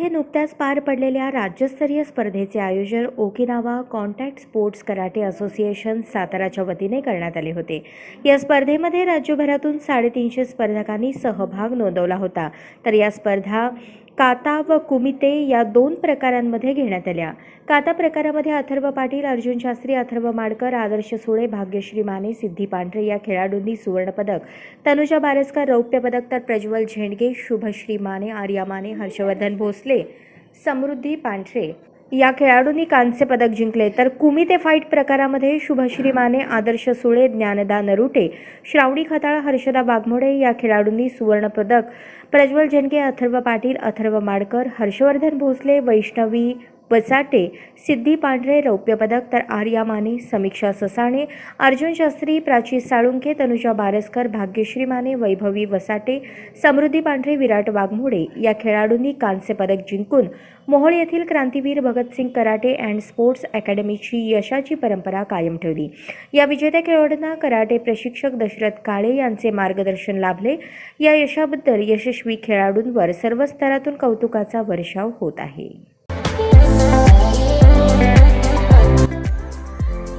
येथे नुकत्याच पार पडलेल्या राज्यस्तरीय स्पर्धेचे आयोजन Okinawa contact sports karate association साताराच्या वतीने करण्यात आले होते. या स्पर्धेमध्ये राज्यभरातून साडेतीनशे स्पर्धकांनी सहभाग नोंदवला होता. तर या स्पर्धा काता व कुमिते या दोन प्रकारांमध्ये घेण्यात आल्या. काता प्रकारामध्ये अथर्व पाटील अर्जुन शास्त्री अथर्व माडकर आदर्श सुळे भाग्यश्री माने सिद्धी पांढरे या खेळाडूंनी सुवर्णपदक तनुजा बारसकर रौप्य पदक तर प्रज्वल झेंडगे शुभश्री माने आर्या माने हर्षवर्धन भोसले समृद्धी पांढरे या खेळाडूंनी कांस्य पदक जिंकले. तर कुमिते फाईट प्रकारामध्ये शुभश्री माने आदर्श सुळे ज्ञानदा नरुटे श्रावणी खताळ हर्षदा बागमोडे या खेळाडूंनी सुवर्णपदक प्रज्वल जनके अथर्व पाटील अथर्व माडकर हर्षवर्धन भोसले वैष्णवी बचाटे सिद्धी पांढरे रौप्यपदक तर आर्या माने समीक्षा ससाणे अर्जुन शास्त्री प्राची साळुंके तनुजा बारसकर भाग्यश्री माने वैभवी वसाटे समृद्धी पांढरे विराट वाघमोडे या खेळाडूंनी कांस्य पदक जिंकून मोहोळ येथील Krantiveer Bhagat Singh karate and sports अकॅडमीची यशाची परंपरा कायम ठेवली. या विजेत्या खेळाडूंना कराटे प्रशिक्षक दशरथ काळे यांचे मार्गदर्शन लाभले. या यशाबद्दल यशस्वी खेळाडूंवर सर्व स्तरातून कौतुकाचा वर्षाव होत आहे.